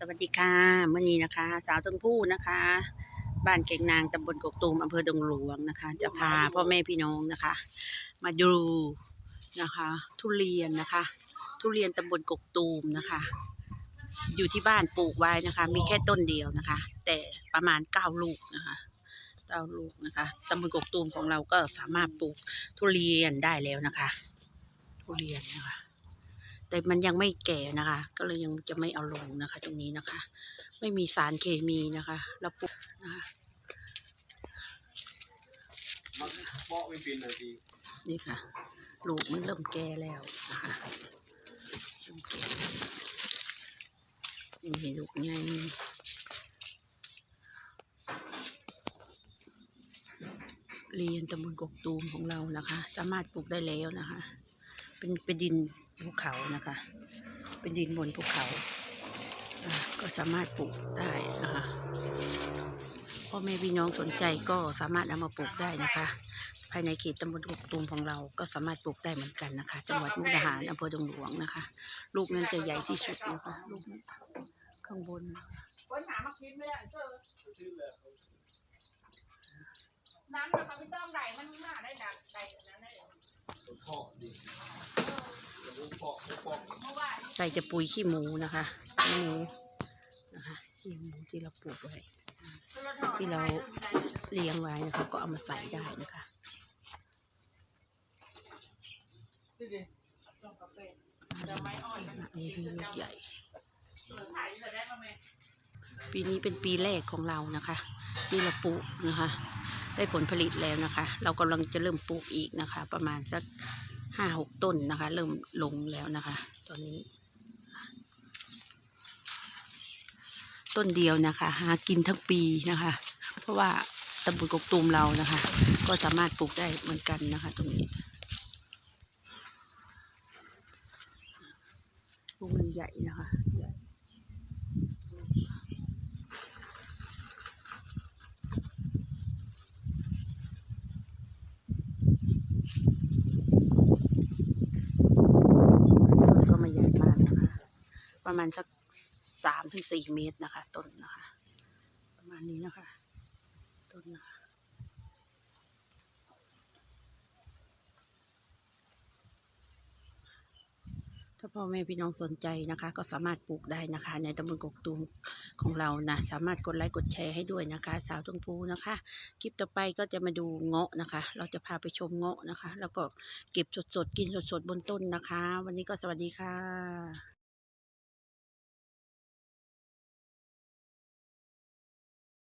สวัสดีค่ะเมื่อนี้นะคะ สาวต้นผู้นะคะ บ้านเก่งนางตำบลกกตูมอำเภอดงหลวงนะคะ จะพาพ่อแม่พี่น้องนะคะ มาดูนะคะ ทุเรียนนะคะ ทุเรียนตำบลกกตูมนะคะ อยู่ที่บ้านปลูกไว้นะคะ มีแค่ต้นเดียวนะคะ แต่ประมาณเก้าลูกนะคะเก้าลูกนะคะตำบลกกตูมของเราก็สามารถปลูกทุเรียนได้แล้วนะคะ ทุเรียนนะคะ แต่มันยังไม่แก่นะคะ ก็เลยยังจะไม่เอาลงนะคะ ตรงนี้นะคะ ไม่มีสารเคมีนะคะเราปลูกนะคะมันเบาะไม่เป็นเลยทีนี่ค่ะ ลูกมันเริ่มแก่แล้วนะคะเริ่มแก่ยังเห็นลูกไงเรียนตำบลกกตูมของเรานะคะ สามารถปลูกได้แล้วนะคะ เป็นเป็นดินภูเขานะคะ เป็นดินบนภูเขา ก็สามารถปลูกได้นะคะพ่อแม่พี่น้องสนใจก็สามารถเอามาปลูกได้นะคะ ภายในเขตตำบลกกตูมของเราก็สามารถปลูกได้เหมือนกันนะคะ จังหวัดมุกดาหารอำเภอดงหลวงนะคะ ลูกนั้นจะใหญ่ที่สุดนะคะลูกนั้นข้างบนนะคนหามากินไม่ได้เจอน้ำนะคะพี่ต้องไหลมันน่าได้ดักไหลอันนั้นได้เหรอ พ่อดีพ่อพ่อใส่จะปุ๋ยขี้หมูนะคะขี้หมูนะคะขี้หมูที่เราปลูกไว้ที่เราเลี้ยงไว้นะคะ ก็เอามาใส่ได้นะคะนี่คือลูกใหญ่ ปีนี้เป็นปีแรกของเรานะคะ ที่เราปลูกนะคะ ได้ผลผลิตแล้วนะคะ เรากำลังจะเริ่มปลูกอีกนะคะ ประมาณสักห้าหกต้นนะคะ เริ่มลงแล้วนะคะ ตอนนี้ ต้นเดียวนะคะ หากินทั้งปีนะคะ เพราะว่าตำบลกกตูมเรานะคะ ก็สามารถปลูกได้เหมือนกันนะคะ ตรงนี้ลูกมันใหญ่นะคะใหญ่ก็ไม่ใหญ่มากนะคะ ประมาณสักสามถึงสี่เมตรนะคะ ต้นนะคะ ประมาณนี้นะคะ ต้นนะคะถ้าพ่อแม่พี่น้องสนใจนะคะ ก็สามารถปลูกได้นะคะ ในตำบลกกตูมของเรานะ สามารถกดไลค์กดแชร์ให้ด้วยนะคะ สาวตงพูนะคะ คลิปต่อไปก็จะมาดูเงาะนะคะ เราจะพาไปชมเงาะนะคะ แล้วก็เก็บสดๆ กินสดๆ บนต้นนะคะ วันนี้ก็สวัสดีค่ะ